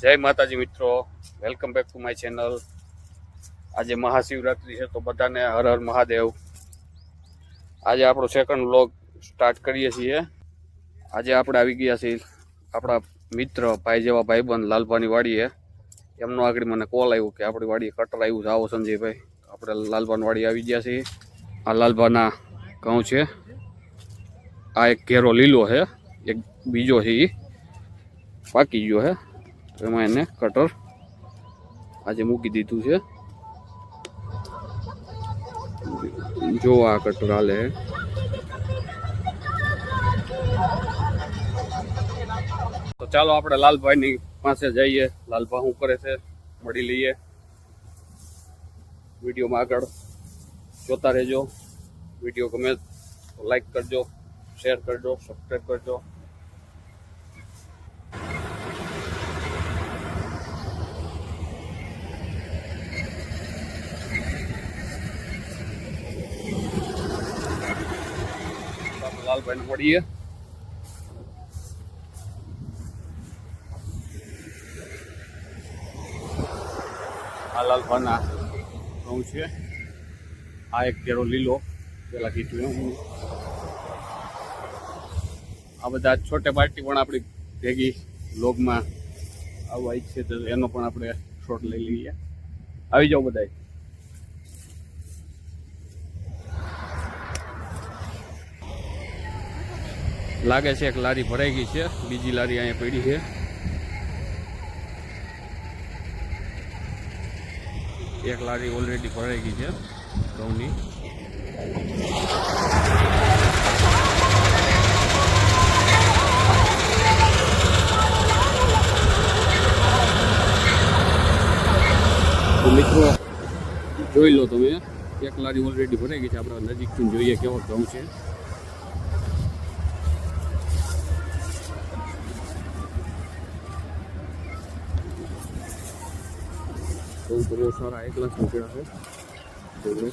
જય માતાજી મિત્રો. Welcome back to my channel આજે મહાશિવરાત્રી છે તો બધાને હર હર મહાદેવ. આજે આપણો સેકન્ડ વ્લોગ સ્ટાર્ટ કરીએ છીએ. આજે આપણે આવી ગયા છીએ આપણા મિત્ર ભાઈ જેવા ભાઈબંધ લાલભાની વાડીએ. એમનો આગળ મને કોલ આવ્યો કે આપણી વાડીએ કટર આવ્યું છે. આવો સંજયભાઈ. આપણે લાલભાની વાડી આવી ગયા છીએ. આ લાલભાના ઘઉં છે. આ એક ઘેરો લીલો છે. એક બીજો છે એ પાકી ગયો છે. એમાં એને કટર આજે મૂકી દીધું છે. જો આ કટર હાલે. તો ચાલો આપણે લાલભાઈની પાસે જઈએ. લાલભા શું કરે છે? મળી લઈએ. વિડીયોમાં આગળ જોતા રહેજો. વીડિયો ગમે તો લાઈક કરજો શેર કરજો સબસ્ક્રાઈબ કરજો. આપણે લાલભાઈને મળીએ. આ લાલભાના ઘઉં છે. આ એક કેળો લીલો, પેલા કીધું આ બધા છોટે પાર્ટી પણ આપણી ભેગી લોગમાં આવવા ઈચ્છે તો એનો પણ આપણે શોટ લઈ લઈએ. આવી જાઓ બધાય. લાગે છે એક લારી ભરાઈ ગઈ છે. બીજી લારી અહીંયા પડી છે. એક લારી ઓલરેડી ભરાઈ ગઈ છે ઘઉંની. મિત્રો, જોઈ લો તમે, એક લારી ઓલરેડી ભરાઈ ગઈ છે. આપણે નજીકથી જોઈએ કેવો ઘઉં છે. ઘઉં तो બહુ सारा एक लाख रुपया है देखो.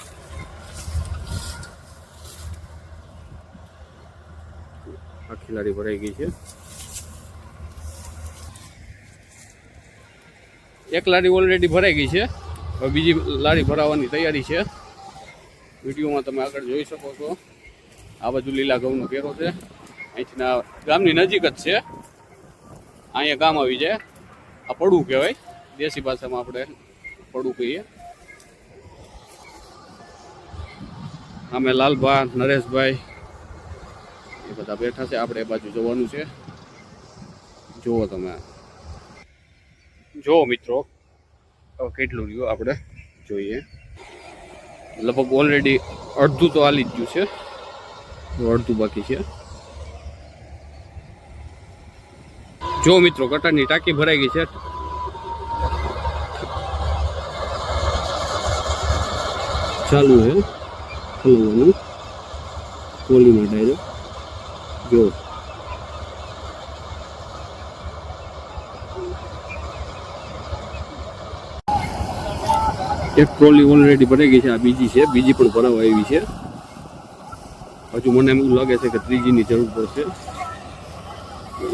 આખી લારી ભરાઈ ગઈ છે. એક લારી ઓલરેડી ભરાઈ ગઈ છે. હવે બીજી લારી ભરાવાની તૈયારી છે. વિડીયોમાં તમે આગળ જોઈ શકો છો. આ બાજુ લીલા ઘઉંનો કેરો છે. અહીંથી ગામની નજીક જ છે. અહીંયા ગામ આવી જાય. આ પડવું કહેવાય. દેશી ભાષામાં આપણે પડું કહીએ અમે લાલભા નરેશભાઈ, એ બધા બેઠા છે. આપણે એ બાજુ જોવાનું છે. જુઓ તમે. જુઓ મિત્રો કેટલું રહ્યું આપણે જોઈએ. લગભગ ઓલરેડી અડધું તો આલી જ ગયું છે. અડધું બાકી છે. જો મિત્રો કટરની ટાંકી ભરાઈ ગઈ છે. ચાલુ છે ખલવાનું કોલીમાં ડાયરેક્ટ જો. એક ટ્રોલી ઓલરેડી ભરાઈ ગઈ છે આ બીજી છે. બીજી પણ ભરાવા આવી છે. હજુ મને એવું લાગે છે કે ત્રીજીની જરૂર પડશે.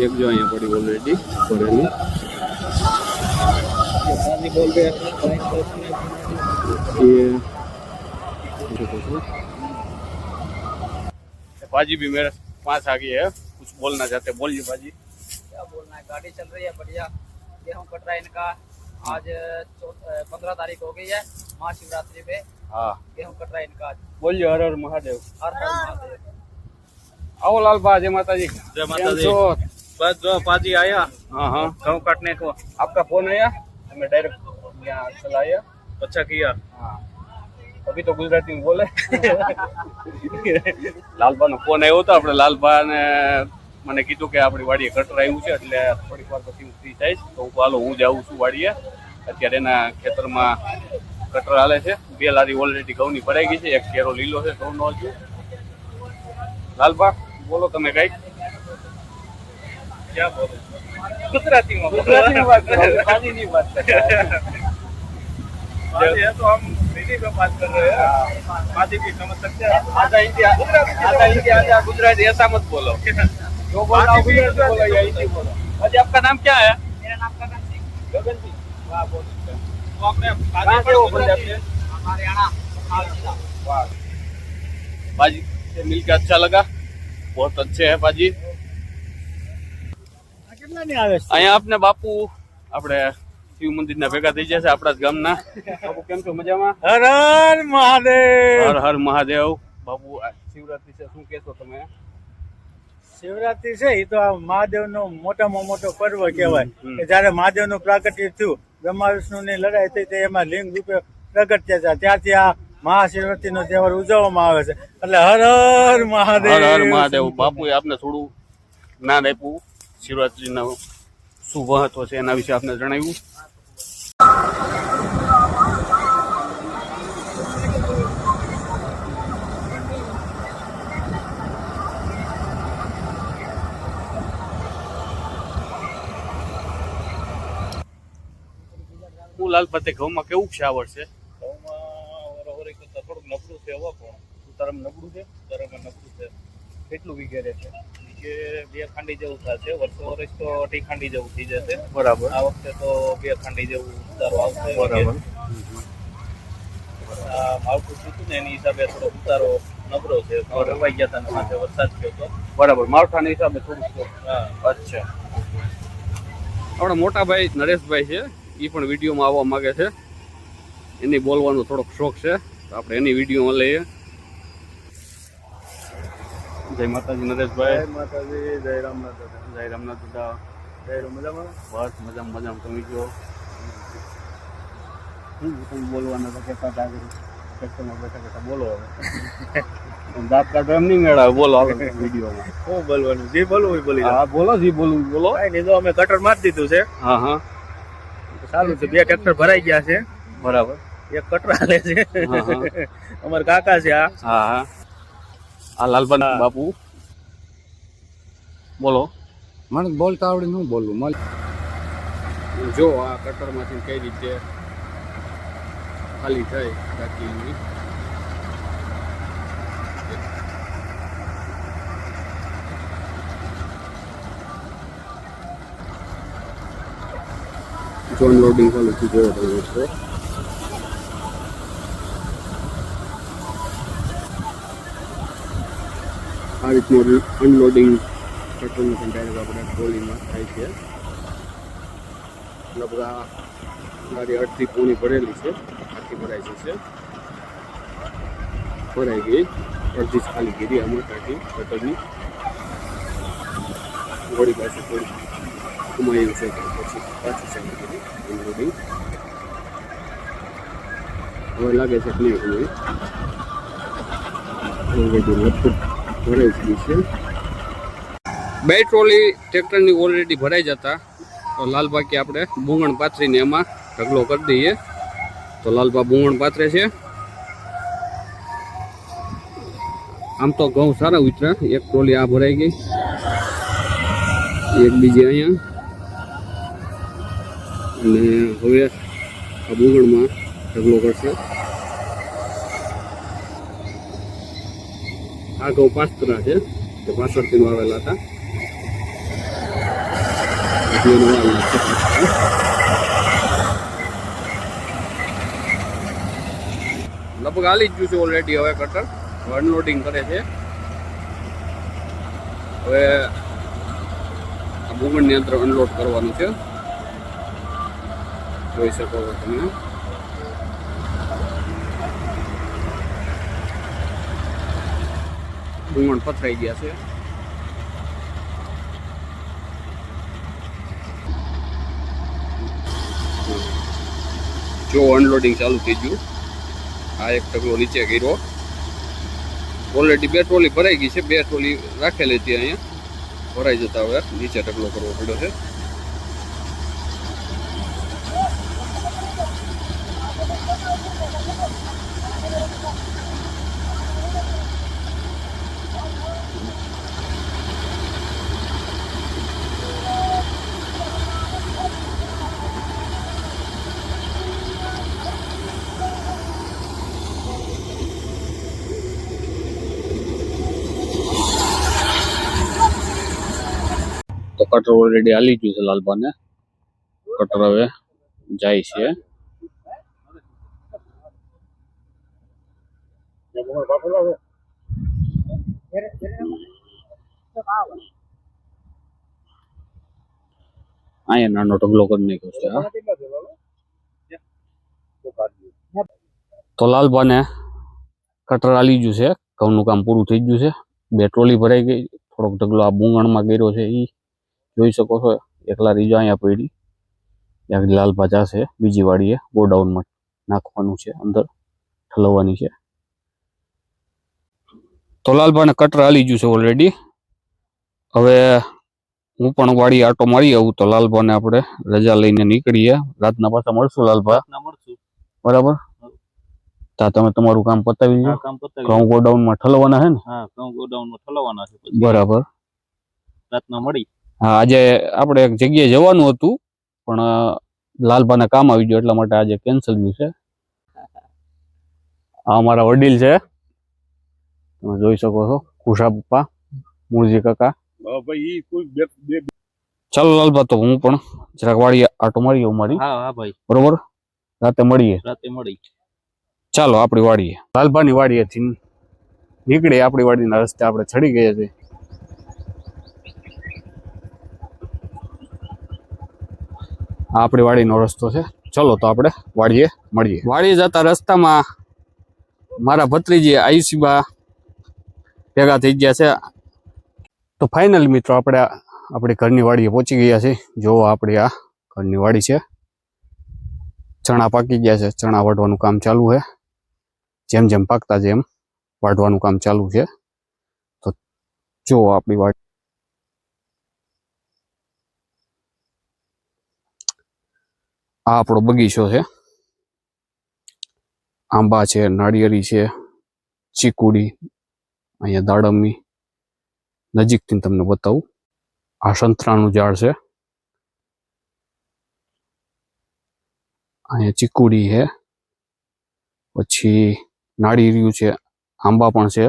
એક જો અહીંયા પડી ઓલરેડી ભરેલી. ये भाजी तो भी मेरे पास आ गई है। कुछ बोलना चाहते हैं बोलिए भाजी क्या बोलना है? गाड़ी चल रही है बढ़िया। गेहूँ कट रहा है इनका। आज पंद्रह तारीख हो गई है महाशिवरात्रि पे। हाँ। गेहूँ कट रहा है इनका बोलिए हर हर महादेव। हर हर महादेव। आओ लाल बा जय माता जी जय माता जी बस जो पाजी आया। हाँ हाँ। गेहूँ काटने को। आपका फ़ोन आया? मैं डायरेक्ट यहाँ चलाया अच्छा किया। हाँ। અભી તો ગુજરાતી બોલે. લાલબા નો ફોન આવ્યો હતો આપણે લાલબા ને મને કીધું કે આપણી વાડીએ કટર આવ્યું છે એટલે થોડીક વાર પછી હું ફ્રી થઈશ. તો હું હાલો હું જાઉં છું વાડીએ. અત્યારે એના ખેતરમાં કટર હાલે છે. બે લારી ઓલરેડી ઘઉંની ભરાઈ ગઈ છે. એક કેરો લીલો છે ઘઉંનો હજુ. લાલબા બોલો તમે કઈ ક્યાં બોલો? ગુજરાતીમાં ગુજરાતીની વાત ગુજરાતીની વાત તો આમ हिंदी में बात कर रहे हैं पाजी भी समझ सकते हैं आधा हिंदी आधा हिंदी आधा गुजराती ऐसा मत बोलो जो बोल रहा हूँ गुजराती बोलो या हिंदी बोलो अजी आपका नाम क्या है मेरा नाम करण सिंह वो आपने कहाँ से वो बन जाती है हमारे यहाँ हाल जिला बाजी से मिलकर अच्छा लगा बहुत अच्छे है बाजी कितना नहीं आवे અહીંયા આપને બાપુ આપણે શિવ મંદિર ના ભેગા થઈ જશે આપણા ગામના. બાપુ કેમ છો? મજામાં? હર હર મહાદેવ. હર હર મહાદેવ. બાપુ શિવરાત્રી છે શું કહેશો તમે? શિવરાત્રી છે એ તો આ મહાદેવ નો મોટામાં મોટો પર્વ કહેવાય. કે જયારે મહાદેવનું પ્રાગટ્ય થયું બ્રહ્મા વિષ્ણુ ની લડાઈ થઈ તે એમાં લિંગ રૂપે પ્રગટ થયા ત્યારથી આ મહાશિવરાત્રી નો તહેવાર ઉજવવામાં આવે છે. એટલે હર હર મહાદેવ. હર હર મહાદેવ. બાપુએ આપને થોડું જ્ઞાન આપ્યું. શિવરાત્રીના શું મહત્વ છે એના વિશે આપને જણાવ્યું. લાલ પતે ઘઉંમાં કેવું છે વર્ષે થોડુંક નબળું છે હવે પણ. ઉતારામાં નબળું છે ઉતારામાં નબળું છે. કેટલું વિગેરે છે? બે ખાંડી જેવું થશે વર્ષો વર્ષ તો અઢી ખાંડી જેવું થઈ જશે. બરાબર. આ વખતે તો બે ખાંડી જેવું ઉતારો આવશે. બરાબર. માવઠું થયું હતું ને એની હિસાબે થોડો ઉતારો નબળો છે. કપાઈ ગયા હતા માથે વરસાદ થયો હતો. બરાબર. માવઠાના હિસાબે થોડું હા. અચ્છા. આપણા મોટા ભાઈ નરેશભાઈ છે. એ પણ વિડીયોમાં આવવા માંગે છે. એની બોલવાનો થોડોક શોખ છે. તો આપણે એની વિડીયોમાં લઈએ. જય માતાજી નરેશભાઈ. માતાજી જય રામનાથ જય રામનાથ દાદા. જય મજામાં? બસ મજામાં મજામાં. તમે કહો. શું તમે બોલવાના તો કહેતા હતા ટ્રેક્ટરમાં બેઠા બેઠા બોલો હવે. દાંત કાઢો એમ નહીં મેળાવે. બોલો આવે વિડીયોમાં. શું બોલવાનું? જે બોલવું બોલી હા બોલો જી બોલું બોલો. કાંઈ નહીં તો અમે કટર મારી દીધું છે. હા હા. સારું છે. બે ટ્રેક્ટર ભરાઈ ગયા છે. બરાબર. એક કટરા લે છે. હા, હા. કાકા છે આ. હા હા. આ લાલબન બાપુ. બોલો. મને બોલતા આવડે શું બોલવું. મને જો આ કટરમાંથી કઈ રીતે ખાલી થાય બાકી જોન લોડિંગથી જોવો તમે દોસ્તો આ રીતનું અનલોડિંગ પેટ્રોલનું કન્ટેનર આપણે ટ્રોલીમાં થાય છે. લગભગ આ ગાડી અડધી પૂણી ભરેલી છે. આખી ભરાઈ જશે ભરાઈ ગઈ. અડધી ખાલી ગીરી આમાં ટાંકી પેટ્રોલની ઘોડી પાસે થોડી કમાયું છે તો પછી પાછી ચાલુ કરી અનલોડિંગ હવે લાગે છે કે નહીં કમાયું ઓલરેડી લગભગ ભરાઈ ગઈ છે બે ટ્રોલી ટ્રેક્ટરની ઓલરેડી ભરાઈ જતા. તો લાલબાકી આપણે બુંગણ પાથરીને એમાં ઢગલો કરી દઈએ. તો લાલબા બુંગણ પાથરે છે. આમ તો ઘઉં સારા ઉતરા. એક ટ્રોલી આ ભરાઈ ગઈ. એક બીજી અહીંયા. અને હવે આ બુંગણમાં ઢગલો કરશે. આ ઘઉં પાસ્તરા છે, તે પાછળથી આવેલા હતા. લગભગ હાલી જ ગયું છે ઓલરેડી હવે કટર અનલોડિંગ કરે છે. હવે આ બુગણની અંદર અનલોડ કરવાનું છે. જોઈ શકો છો તમે. બુગણ પથરાઈ ગયા છે. જો અનલોડિંગ ચાલુ થઈ ગયું, આ એક ટકલો નીચે ગીરો ઓલરેડી બે ટ્રોલી ભરાઈ ગઈ છે, બે ટ્રોલી રાખેલી હતી અહીંયા. ભરાઈ જતા હવે નીચે ટકલો કરવો પડ્યો છે. કટર ઓલરેડી હાલી ગયું છે લાલબાને. કટર હવે જાય છે. અહીંયા નાનો ઢગલો કરી નાખ્યો તો લાલબાને કટર હાલી ગયું છે. ઘઉંનું કામ પૂરું થઈ ગયું છે. બે ટ્રોલી ભરાઈ ગઈ. થોડોક ઢગલો આ બુંગણમાં ગયો છે એ જોઈ શકો છો એકલા રીજો અહીંયા પડી. ત્યાં લાલ ભાજા છે બીજી વાડીએ ગોડાઉનમાં નાખવાનું છે અંદર ઠલવવાની છે. તો લાલભાને કટર હાલી ગયું છે ઓલરેડી હવે હું પણ વાડી આટો મારી આવું તો લાલભાને આપણે રજા લઈને નીકળીએ. રાતના પાછા મળશું લાલભા? ના મળશું. બરાબર? તા તમે તમારું કામ પતાવી દો. કામ પતાવી ઘઉં ગોડાઉનમાં ઠલવાના છે ને? હા ઘઉં ગોડાઉનમાં ઠલવવાના છે બરાબર. રાતના મળી. હા આજે આપણે એક જગ્યાએ જવાનું હતું પણ અ, લાલભાને કામ આવી ગયું એટલા માટે આજે કેન્સલ થયું છે. આ અમારા વડીલ છે. તમે જોઈ શકો છો કુશા પપ્પા મૂળજી કાકા. ચાલો લાલભા તો હું પણ જરાક વાળી આટો મારી મારી હા હા ભાઈ. બરોબર? રાતે મળીએ. રાતે મળી ચાલો આપણી વાડીએ. લાલભાની વાડીએથી નીકળી આપણી વાડીના રસ્તે આપણે ચડી ગયા છે આપણી વાડીનો રસ્તો છે. ચલો તો આપણે વાડીએ મળીએ. વાડીએ જતા રસ્તામાં મારા ભત્રીજી આયુષીબા ભેગા થઈ ગયા છે. તો ફાઇનલ મિત્રો આપણે આપણી ઘરની વાડીએ પહોંચી ગયા છે જો આપણી આ ઘરની વાડી છે. ચણા પાકી ગયા છે. ચણા વાઢવાનું કામ ચાલુ છે. જેમ જેમ પાકતા જેમ વાઢવાનું કામ ચાલુ છે. તો જો આપણી વાડ આ આપણો બગીચો છે. આંબા છે, નાળિયેરી છે, ચીકુડી, અહીંયા દાડમની નજીકથી તમને બતાવું. આ સંતરાનું ઝાડ છે. અહીંયા ચીકુડી છે. પછી નાળિયેરિયું છે, આંબા પણ છે.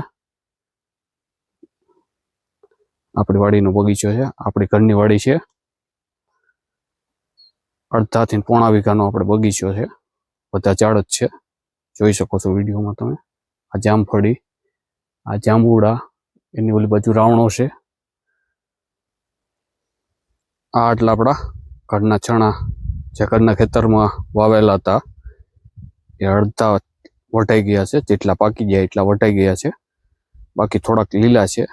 આપણી વાડીનો બગીચો છે, આપણી ઘરની વાડી છે. અડધાથી પોણા વીઘાનો આપણે બગીચો છે. બધા ઝાડ જ છે. જોઈ શકો છો વિડીયોમાં તમે. આ જામફળી, આ જાંબુડા, એની ઓલી બાજુ રાવણો છે. આ આટલા આપણા ઘરના ચણા જે ઘરના ખેતરમાં વાવેલા હતા. એ અડધા વટાઈ ગયા છે. જેટલા પાકી ગયા એટલા વટાઈ ગયા છે. બાકી થોડાક લીલા છે.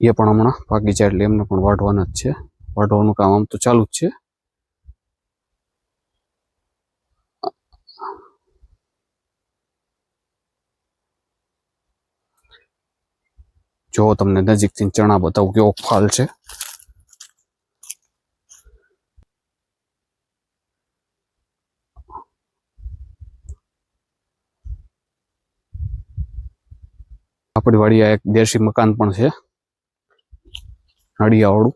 એ પણ હમણાં પાકી જાય એટલે એમને પણ વાઢવાના જ છે. વાઢવાનું કામ આમ તો ચાલુ જ છે. જો તમને નજીકથી ચણા બતાવું કેવો ફાલ છે. આપણી વાડી એક દેશી મકાન પણ છે. નડિયાવાળું.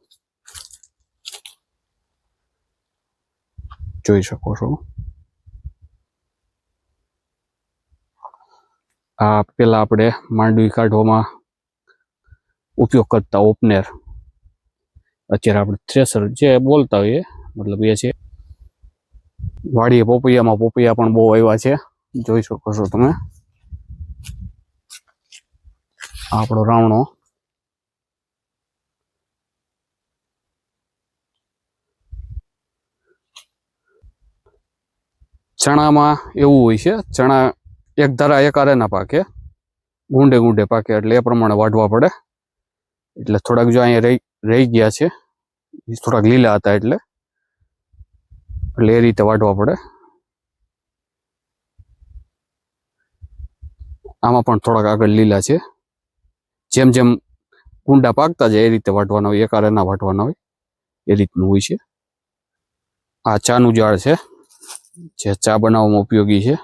જોઈ શકો છો. આ પેલા આપણે માંડવી કાઢવામાં ઉપયોગ કરતા ઓપનેર અત્યારે આપણે થ્રેસર જે બોલતા હોઈએ, મતલબ એ છે. વાડીએ પોપૈયામાં પોપૈયા પણ બહુ આવ્યા છે. જોઈ શકો છો તમે. આપણો રાવણો. ચણામાં એવું હોય છે, ચણા એક ધારા એક આરે ના પાકે. ગુંડે ગુંડે પાકે, એટલે એ પ્રમાણે વાઢવા પડે. એટલે થોડાક જો અહીંયા રહી રહી ગયા છે. થોડાક લીલા હતા એટલે. એટલે એ રીતે વાઢવા પડે. આમાં પણ થોડાક આગળ લીલા છે. જેમ જેમ કુંડા પાકતા જાય એ રીતે વાટવાના હોય એકારે ના વાટવાના હોય, એ રીતનું હોય છે. આ ચાનું ઝાડ છે. જે ચા બનાવવામાં ઉપયોગી છે.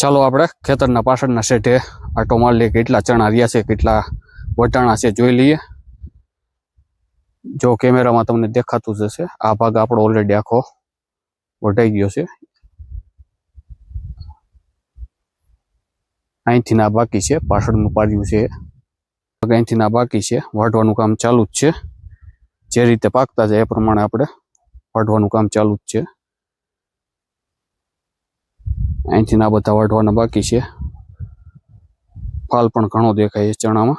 ચાલો આપણે ખેતરના પાછળના શેઠે આટો મારી લઈએ. કેટલા ચણા રહ્યા છે, કેટલા વટાણા છે, જોઈ લઈએ. જો કેમેરામાં તમને દેખાતું જ હશે, આ ભાગ આપણો ઓલરેડી આખો વટાઈ ગયો છે. અહીંથી ના બાકી છે, પાછળનું પાડ્યું છે. અહીંથી બાકી છે. વાઢવાનું કામ ચાલુ જ છે. જે રીતે પાકતા જાય એ પ્રમાણે આપણે વાઢવાનું કામ ચાલુ જ છે. અહીંથી આ બધા વાઢવાના બાકી છે. ફાલ પણ ઘણો દેખાય છે ચણામાં.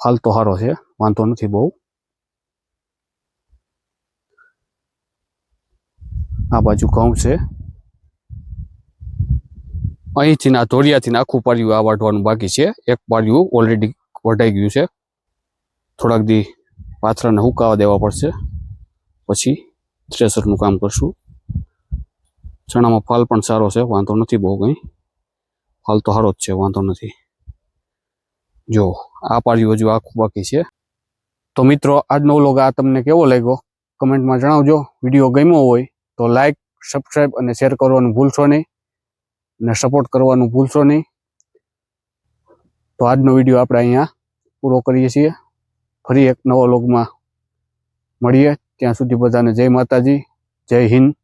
ફાલ તો સારો છે, વાંધો નથી બહુ. આ બાજુ ઘઉં છે. અહીંથી ના ધોરિયાથી આખું પાડ્યું આ વાઢવાનું બાકી છે. એક પાડ્યું ઓલરેડી વઢાઈ ગયું છે. થોડાક દી પાથરાને હુકાવા દેવા પડશે. પછી થ્રેસરનું કામ કરશું. ચણામાં ફાલ પણ સારો છે, વાંધો નથી બહુ કંઈ. ફાલ તો સારો જ છે, વાંધો નથી. જો, આ પાડ્યું હજુ આખું બાકી છે. તો મિત્રો, આજનો વ્લોગ આ તમને કેવો લાગ્યો? કમેન્ટમાં જણાવજો. વીડિયો ગમ્યો હોય તો લાઈક સબસ્ક્રાઈબ અને શેર કરવાનું ભૂલશો નહીં. અને સપોર્ટ કરવાનું ભૂલશો નહીં. તો આજનો વીડિયો આપણે અહીંયા પૂરો કરીએ છીએ. ફરી એક નવો લોગમાં મળીએ. ત્યાં સુધી બધાને જય માતાજી, જય હિન્દ.